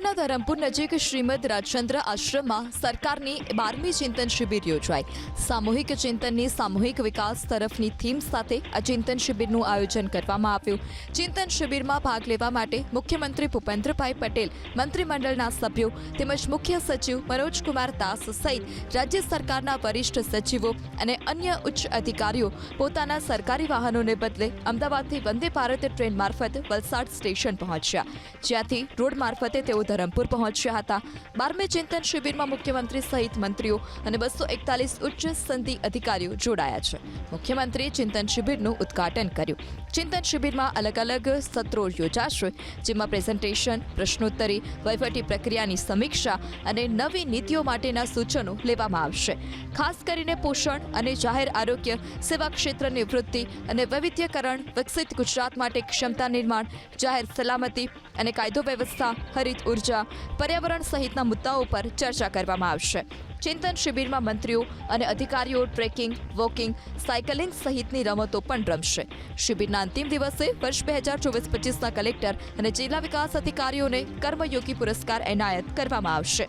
શહેરના ધરમપુર નજીક શ્રીમદ રાજચંદ્ર આશ્રમમાં સરકારની બારમી ચિંતન શિબિર યોજાઈ. સામૂહિક ચિંતનની સામૂહિક વિકાસ તરફની થીમ સાથે આ ચિંતન શિબિરનું આયોજન કરવામાં આવ્યું. ચિંતન શિબિરમાં ભાગ લેવા માટે મુખ્યમંત્રી ભૂપેન્દ્રભાઈ પટેલ, મંત્રીમંડળના સભ્યો તેમજ મુખ્ય સચિવ મનોજકુમાર દાસ સહિત રાજ્ય સરકારના વરિષ્ઠ સચિવો અને અન્ય ઉચ્ચ અધિકારીઓ પોતાના સરકારી વાહનોને બદલે અમદાવાદથી વંદે ભારત ટ્રેન મારફત વલસાડ સ્ટેશન પહોંચ્યા. જ્યાંથી રોડ મારફતે તેઓ ધરમપુર પહોંચ્યા હતા. બારમે ચિંતન શિબિરમાં મુખ્યમંત્રી સહિત મંત્રીઓ અને બસો એકતાલીસ ઉચ્ચ સંધિ અધિકારીઓ જોડાયા છે. મુખ્યમંત્રીએ ચિંતન શિબિરનું ઉદ્ઘાટન કર્યું. ચિંતન શિબિરમાં અલગ અલગ સત્રો યોજાશે, જેમાં પ્રેઝન્ટેશન, પ્રશ્નોત્તરી, વહીવટી પ્રક્રિયાની સમીક્ષા અને નવી નીતિઓ માટેના સૂચનો લેવામાં આવશે. ખાસ કરીને પોષણ અને જાહેર આરોગ્ય, સેવા ક્ષેત્રની વૃદ્ધિ અને વૈવિધ્યકરણ, વિકસિત ગુજરાત માટે ક્ષમતા નિર્માણ, જાહેર સલામતી અને કાયદો વ્યવસ્થા, હરિત ઊર્જા પર્યાવરણ સહિતના મુદ્દાઓ પર ચર્ચા કરવામાં આવશે. ચિંતન શિબિરમાં મંત્રીઓ અને અધિકારીઓ ટ્રેકિંગ, વોકિંગ, સાયકલિંગ સહિતની રમતો પણ રમશે. શિબિરના અંતિમ દિવસે વર્ષ બે હજાર ચોવીસ પચીસના કલેક્ટર અને જિલ્લા વિકાસ અધિકારીઓને કર્મયોગી પુરસ્કાર એનાયત કરવામાં આવશે.